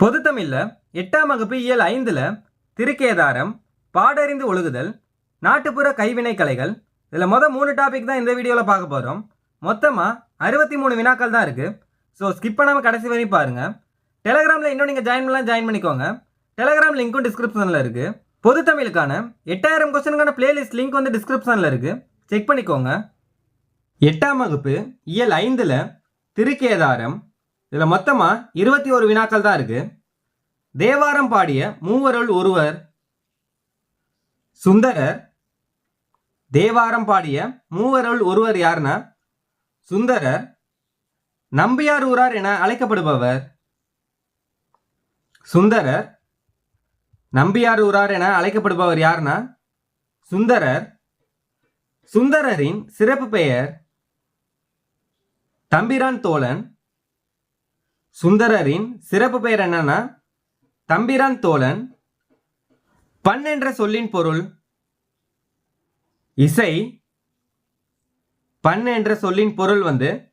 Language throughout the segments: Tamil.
பொதுத்தமிழில் எட்டாம் வகுப்பு இயல் ஐந்தில் திருக்கேதாரம் பாடறிந்து ஒழுகுதல் நாட்டுப்புற கைவினை கலைகள். இதில் மொதல் மூணு டாபிக் தான் இந்த வீடியோவில் பார்க்க போகிறோம் மொத்தமாக அறுபத்தி மூணு வினாக்கள் தான் இருக்குது ஸோ ஸ்கிப் பண்ணாமல் கடைசி வரையும் பாருங்கள் டெலகிராமில் இன்னும் நீங்கள் ஜாயின் பண்ணலாம் ஜாயின் பண்ணிக்கோங்க. டெலகிராம் லிங்க்கும் டிஸ்கிரிப்ஷனில் இருக்குது பொதுத்தமிழுக்கான எட்டாயிரம் கொஸ்டினுக்கான பிளேலிஸ்ட் லிங்க் வந்து டிஸ்கிரிப்ஷனில் இருக்குது செக் பண்ணிக்கோங்க. எட்டாம் வகுப்பு இயல் ஐந்தில் திருக்கேதாரம் இதில் மொத்தமாக இருபத்தி ஒரு வினாக்கள் தான் இருக்கு. தேவாரம் பாடிய மூவருள் ஒருவர் சுந்தரர். தேவாரம் பாடிய மூவருள் ஒருவர் யாருன்னா? சுந்தரர். நம்பியார் ஊரார் என அழைக்கப்படுபவர். சுந்தரர். நம்பியார் ஊரார் என அழைக்கப்படுபவர் யாருன்னா? சுந்தரர். சுந்தரரின் சிறப்பு பெயர் தம்பிரான் தோழன். சுந்தரரின் சிறப்பு பெயர் என்னன்னா தம்பிரான் தோழன். பண் என்ற சொல்லின் பொருள் இசை. பண் என்ற சொல்லின் பொருள் வந்து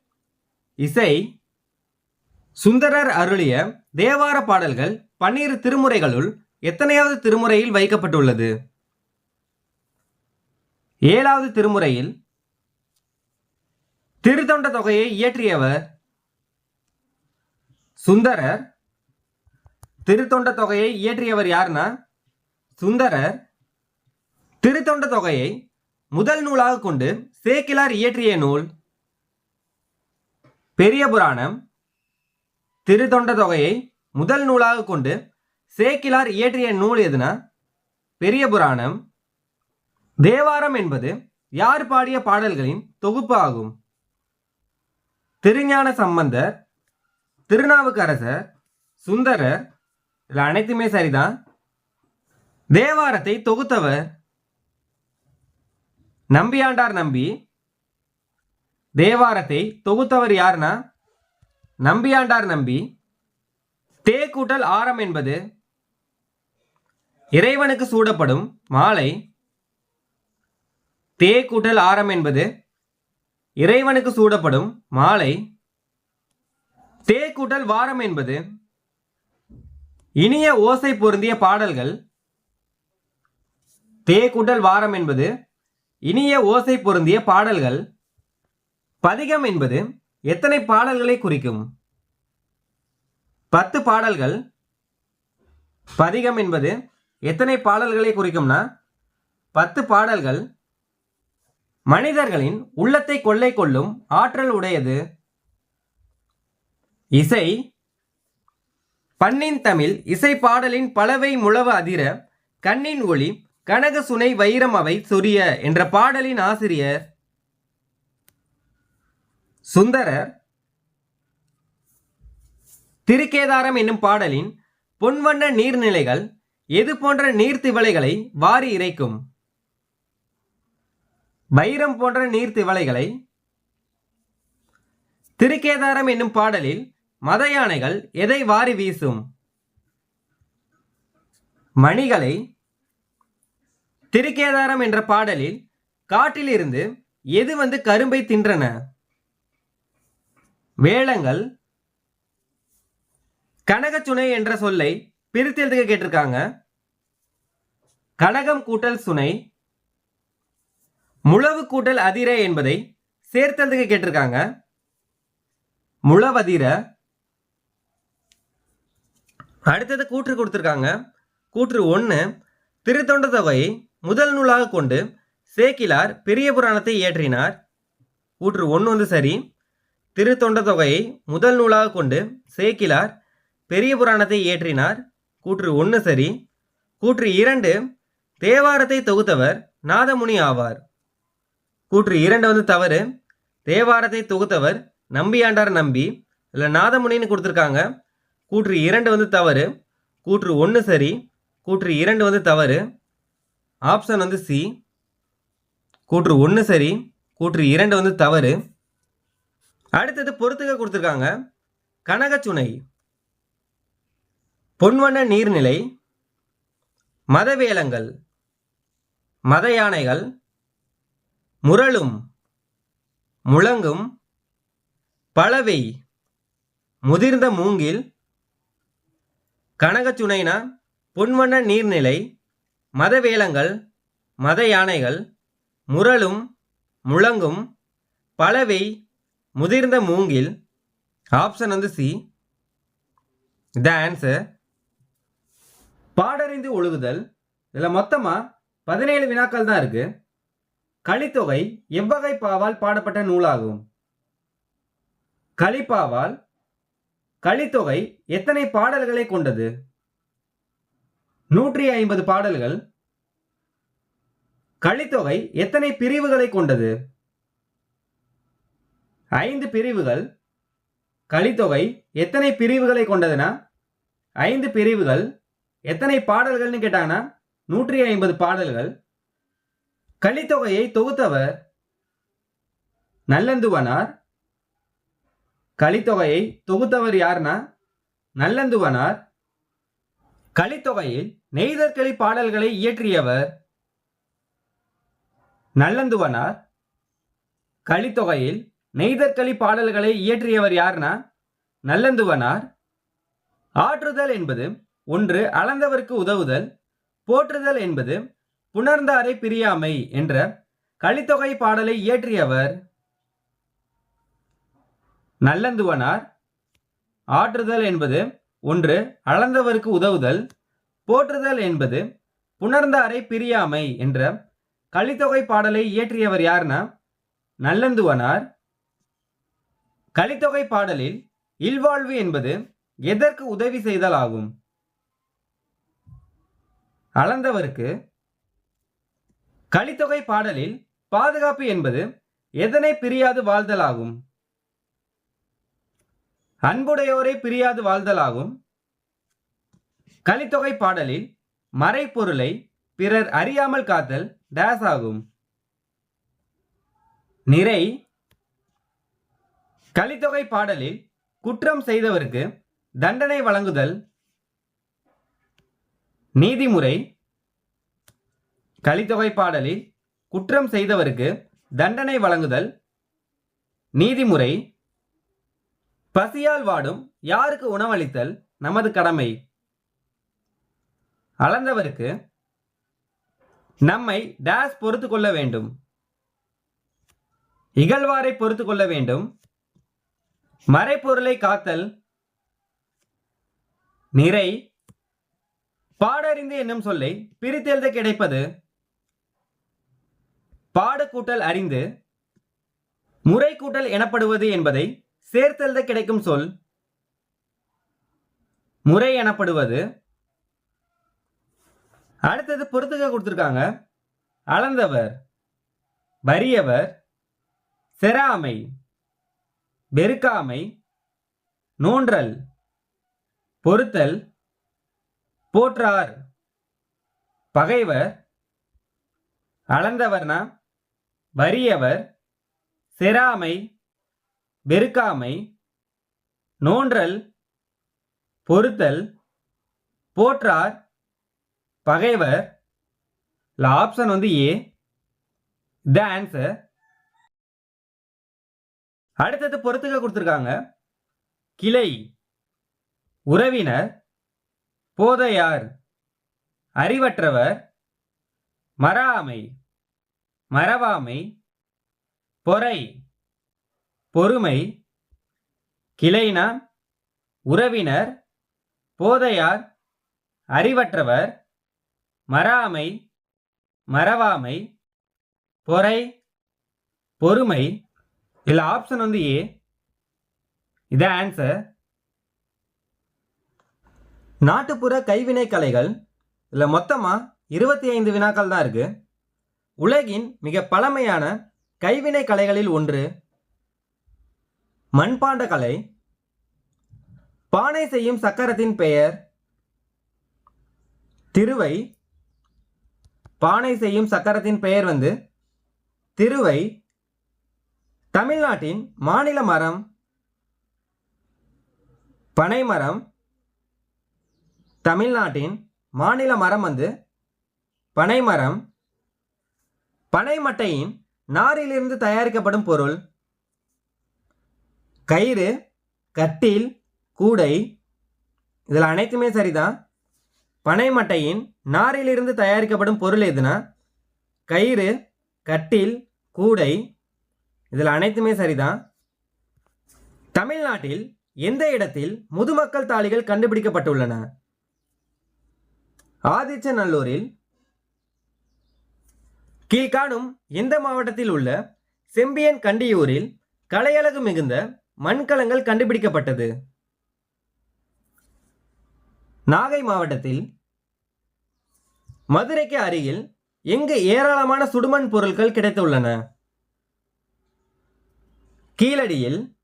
இசை. சுந்தரர் அருளிய தேவார பாடல்கள் பன்னிரு திருமுறைகளுள் எத்தனையாவது திருமுறையில் வைக்கப்பட்டுள்ளது? ஏழாவது திருமுறையில் திருத்தொண்ட தொகையை இயற்றியவர் சுந்தரர் திருத்தொண்ட தொகையை இயற்றியவர் யாருன்னா? சுந்தரர் திருத்தொண்ட தொகையை முதல் நூலாக கொண்டு சேக்கிலார் இயற்றிய நூல் பெரிய புராணம் திருத்தொண்ட தொகையை முதல் நூலாக கொண்டு சேக்கிலார் இயற்றிய நூல் எதுனா? பெரிய புராணம் தேவாரம் என்பது யார் பாடிய பாடல்களின் தொகுப்பு ஆகும். திருஞான சம்பந்தர் திருநாவுக்கரசர் சுந்தரர் இதில் அனைத்துமே சரிதான். தேவாரத்தை தொகுத்தவர் நம்பியாண்டார் நம்பி. தேவாரத்தை தொகுத்தவர் யாருன்னா? நம்பியாண்டார் நம்பி. தே கூட்டல் ஆரம் என்பது இறைவனுக்கு சூடப்படும் மாலை. தே கூட்டல் ஆரம் என்பது இறைவனுக்கு சூடப்படும் மாலை. தே கூட்டல் வாரம் என்பது இனிய ஓசை பொருந்திய பாடல்கள். தே கூட்டல் வாரம் என்பது இனிய ஓசை பொருந்திய பாடல்கள். பதிகம் என்பது எத்தனை பாடல்களை குறிக்கும்? பத்து பாடல்கள். பதிகம் என்பது எத்தனை பாடல்களை குறிக்கும்னா பத்து பாடல்கள். மனிதர்களின் உள்ளத்தை கொள்ளை கொள்ளும் ஆற்றல் உடையது. இசை. பண்ணின் தமிழ் இசை பாடலின் பலவை முழவ அதிர கண்ணின் ஒளி கனக சுனை வைரம் அவை சொரிய என்ற பாடலின் ஆசிரியர் சுந்தரர். திருக்கேதாரம் என்னும் பாடலின் பொன்வண்ண நீர்நிலைகள் எது போன்ற நீர்த்திவளைகளை வாரி இறைக்கும்? வைரம் போன்ற நீர்த்திவளைகளை திருக்கேதாரம் என்னும் பாடலில் மத யானைகள் எதை வாரி வீசும்? மணிகளை திருக்கேதாரம் என்ற பாடலில் காட்டிலிருந்து எது வந்து கரும்பை தின்றன? வேளங்கள் கனகச்சுனை என்ற சொல்லை பிரித்து எழுதுக கேட்டிருக்காங்க. கனகம் கூட்டல் சுனை முழவு கூட்டல் அதிர என்பதை சேர்த்தெழுதுக கேட்டிருக்காங்க. முழவதிர அடுத்தது கூற்று கொடுத்துருக்காங்க. கூற்று ஒன்று திருத்தொண்ட தொகையை முதல் நூலாக கொண்டு சேக்கிலார் பெரிய புராணத்தை இயற்றினார். கூற்று ஒன்று வந்து சரி திருத்தொண்ட தொகையை முதல் நூலாக கொண்டு சேக்கிலார் பெரிய புராணத்தை இயற்றினார். கூற்று ஒன்று சரி கூற்று இரண்டு தேவாரத்தை தொகுத்தவர் நாதமுனி ஆவார். கூற்று இரண்டு வந்து தவறு தேவாரத்தை தொகுத்தவர் நம்பியாண்டார் நம்பி இல்லை நாதமுனின்னு கொடுத்துருக்காங்க. கூற்று இரண்டு வந்து தவறு கூற்று ஒன்று சரி கூற்று இரண்டு வந்து தவறு ஆப்ஷன் வந்து சி கூற்று ஒன்று சரி கூற்று இரண்டு வந்து தவறு. அடுத்தது பொறுத்துக்க கொடுத்துருக்காங்க கனகச்சுனை பொன்வண்ண நீர்நிலை மதவேலங்கள் மத யானைகள் முரளும் முழங்கும் பலவை முதிர்ந்த மூங்கில் கனகச்சுனைனா பொன்வண்ண நீர்நிலை மதவேலங்கள் மத யானைகள் முரளும் முழங்கும் பலவை முதிர்ந்த மூங்கில் ஆப்ஷன் வந்து சி த ஆன்சர் பாடறிந்து ஒழுகுதல். இதில் மொத்தமாக பதினேழு வினாக்கள் தான் இருக்கு. கலித்தொகை எவ்வகை பாவால் பாடப்பட்ட நூலாகும்? கலிப்பாவால் கலித்தொகை எத்தனை பாடல்களை கொண்டது? நூற்றி ஐம்பது பாடல்கள். கலித்தொகை எத்தனை பிரிவுகளை கொண்டது? ஐந்து பிரிவுகள். கலித்தொகை எத்தனை பிரிவுகளை கொண்டதுன்னா ஐந்து பிரிவுகள். எத்தனை பாடல்கள்னு கேட்டாங்கன்னா நூற்றி ஐம்பது பாடல்கள். கலித்தொகையை தொகுத்தவர் நல்லந்துவனார் கலித்தொகையை தொகுத்தவர் யாருன்னா? நல்லந்துவனார். கலித்தொகையில் நெய்தற்களி பாடல்களை இயற்றியவர் நல்லந்துவனார். கலித்தொகையில் நெய்தற்களி பாடல்களை இயற்றியவர் யாருன்னா? நல்லந்துவனார். ஆற்றுதல் என்பது ஒன்று அளந்தவருக்கு உதவுதல் போற்றுதல் என்பது புணர்ந்தாரை பிரியாமை என்ற கலித்தொகை பாடலை இயற்றியவர். நல்லந்துவனார். ஆற்றுதல் என்பது ஒன்று அளந்தவருக்கு உதவுதல். போற்றுதல் என்பது புணர்ந்தாரை பிரியாமை என்ற கலித்தொகை பாடலை இயற்றியவர் யாருன்னா நல்லந்துவனார். கலித்தொகை பாடலில் இல்வாழ்வு என்பது எதற்கு உதவி செய்தல் ஆகும் அளந்தவருக்கு. கலித்தொகை பாடலில் பாதுகாப்பு என்பது எதனை பிரியாது வாழ்தல் ஆகும் அன்புடையோரை பிரியாது வாழ்தலாகும். கலித்தொகை பாடலில் மறைப்பொருளை பிறர் அறியாமல் காத்தல் டேஸ் ஆகும் நிறை கலித்தொகை பாடலில் குற்றம் செய்தவருக்கு தண்டனை வழங்குதல். நீதிமுறை கலித்தொகை பாடலில் குற்றம் செய்தவருக்கு தண்டனை வழங்குதல். நீதிமுறை பசியால் வாடும் யாருக்கு உணவளித்தல் நமது கடமை? அளந்தவருக்கு நம்மை டேஸ் பொறுத்து கொள்ள வேண்டும். இகழ்வாரை பொறுத்து கொள்ள வேண்டும். மறைப்பொருளை காத்தல் நிறை. பாடறிந்து என்னும் சொல்லை பிரித்தெழுத கிடைப்பது. பாடு கூட்டல் அறிந்து முறை கூட்டல் எனப்படுவது என்பதை சேர்த்தெழுத கிடைக்கும் சொல். முறை எனப்படுவது. அடுத்தது பொறுத்துக்க கொடுத்துருக்காங்க. அளந்தவர் வறியவர் செராமை வெறுக்காமை நோன்றல் பொறுத்தல் போற்றார் பகைவர் அளந்தவர்னா வறியவர் செராமை வெறுக்காமை நோன்றல் பொறுத்தல் போற்றார் பகைவர் இல்லை ஆப்ஷன் வந்து ஏ த ஆன்சர் அடுத்தது பொறுத்துக்க கொடுத்துருக்காங்க. கிளை உறவினர் போதையார் அறிவற்றவர் மறாமை மறவாமை பொறை. பொறுமை கிளைனா உறவினர் போதையார் அறிவற்றவர் மறாமை மறவாமை பொறை பொறுமை. இதில் ஆப்ஷன் வந்து ஏ இதான் ஆன்சர் நாட்டுப்புற கைவினை கலைகள் இதில் மொத்தமாக இருபத்தி ஐந்து வினாக்கள் தான் இருக்குது உலகின் மிக பழமையான கைவினை கலைகளில் ஒன்று மண்பாண்ட கலை பானை செய்யும் சக்கரத்தின் பெயர் திருவை. பானை செய்யும் சக்கரத்தின் பெயர் வந்து திருவை. தமிழ்நாட்டின் மாநில மரம் பனைமரம் தமிழ்நாட்டின் மாநில மரம் வந்து பனைமரம் பனைமட்டையின் நாரிலிருந்து தயாரிக்கப்படும் பொருள் கயிறு கட்டில் கூடை இதில் அனைத்துமே சரிதான். பனை மட்டையின் நாரிலிருந்து தயாரிக்கப்படும் பொருள் எதுனா கயிறு கட்டில் கூடை இதில் அனைத்துமே சரிதான். தமிழ்நாட்டில் எந்த இடத்தில் முதுமக்கள் தாளிகள் கண்டுபிடிக்கப்பட்டுள்ளன? ஆதிச்சநல்லூரில் கீழ்காணும் எந்த மாவட்டத்தில் உள்ள செம்பியன் கண்டியூரில் கலையழகு மிகுந்த மண்கலங்கள் கண்டுபிடிக்கப்பட்டது. நாகை மாவட்டத்தில் மதுரைக்கு அருகில் எங்கு ஏராளமான சுடுமண் பொருட்கள் கிடைத்துள்ளன? கீழடியில்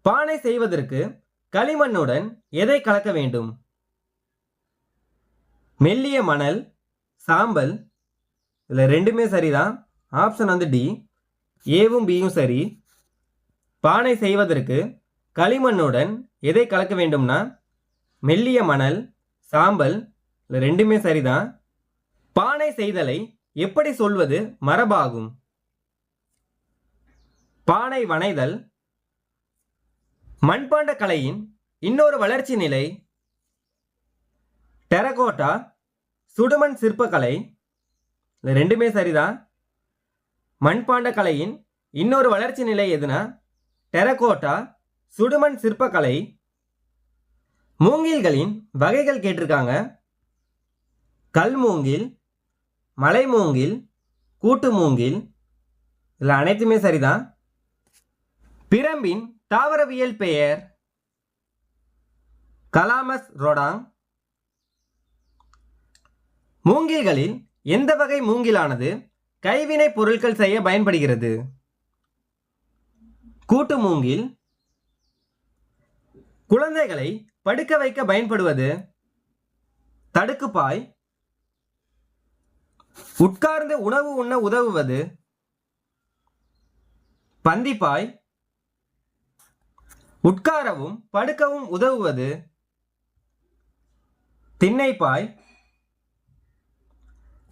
பானை செய்வதற்கு களிமண்ணுடன் எதை கலக்க வேண்டும்? மெல்லிய மணல் சாம்பல் இதில் ரெண்டுமே சரிதான். ஆப்ஷன் வந்து டி. ஏவும் பியும் சரி. பானை செய்வதற்கு களிமண்ணுடன் எதை கலக்க வேண்டும்னா மெல்லிய மணல் சாம்பல் இல்லை ரெண்டுமே சரிதான். பானை செய்தலை எப்படி சொல்வது மரபாகும். பானை வனைதல் மண்பாண்ட கலையின் இன்னொரு வளர்ச்சி நிலை. டெரகோட்டா சுடுமண் சிற்பக்கலை. ரெண்டுமே சரிதான். மண்பாண்ட கலையின் இன்னொரு வளர்ச்சி நிலை எதுனா டெரகோட்டா சுடுமண் சிற்பக்கலை மூங்கில்களின் வகைகள் கேட்டிருக்காங்க. கல் மூங்கில் மலை மூங்கில் கூட்டு மூங்கில் இதில் அனைத்துமே சரிதான். பிரம்பின் தாவரவியல் பெயர் கலாமஸ் ரொடாங். மூங்கில்களில் எந்த வகை மூங்கிலானது கைவினை பொருட்கள் செய்ய பயன்படுகிறது? கூட்டு மூங்கில் குழந்தைகளை படுக்க வைக்க பயன்படுவது தடுக்குப்பாய் உட்கார்ந்து உணவு உண்ண உதவுவது பந்திப்பாய் உட்காரவும் படுக்கவும் உதவுவது திண்ணைப்பாய்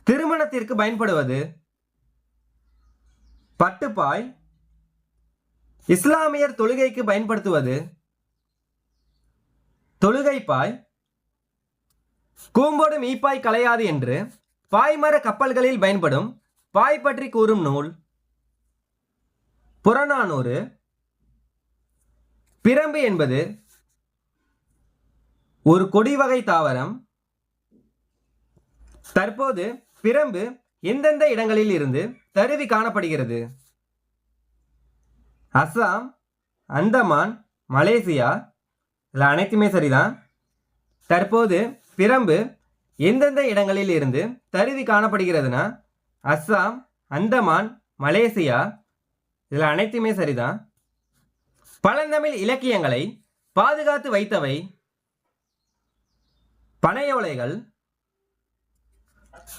திருமணத்திற்கு பயன்படுவது பட்டுப்பாய் இஸ்லாமியர் தொழுகைக்கு பயன்படுத்துவது? தொழுகைப்பாய் கூம்போடு மீப்பாய் கலையாது என்று பாய்மர கப்பல்களில் பயன்படும் பாய் பற்றி கூறும் நூல் புறநானூறு பிரம்பு என்பது ஒரு கொடி வகை தாவரம். தற்போது பிரம்பு எந்தெந்த இடங்களில் இருந்து தருவி காணப்படுகிறது? அஸ்ஸாம் அந்தமான் மலேசியா இதில் அனைத்துமே சரிதான். தற்போது பிரம்பு எந்தெந்த இடங்களில் இருந்து தருவி காணப்படுகிறதுனா அஸ்ஸாம் அந்தமான் மலேசியா இதில் அனைத்துமே சரிதான். பழந்தமிழ் இலக்கியங்களை பாதுகாத்து வைத்தவை பனையோலைகள்.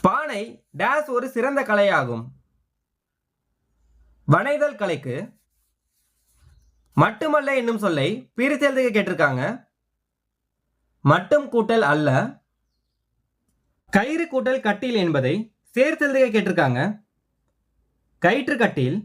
பானை டேஸ் ஒரு சிறந்த கலையாகும். வனைதல் கலைக்கு மட்டுமல்ல என்னும் சொல்லை பிரித்தெழுதுக கேட்டிருக்காங்க. மட்டும் கூட்டல் அல்ல கயிறு கூட்டல் கட்டில் என்பதை சேர்த்தெழுதுக கேட்டிருக்காங்க. கயிற்று கட்டில்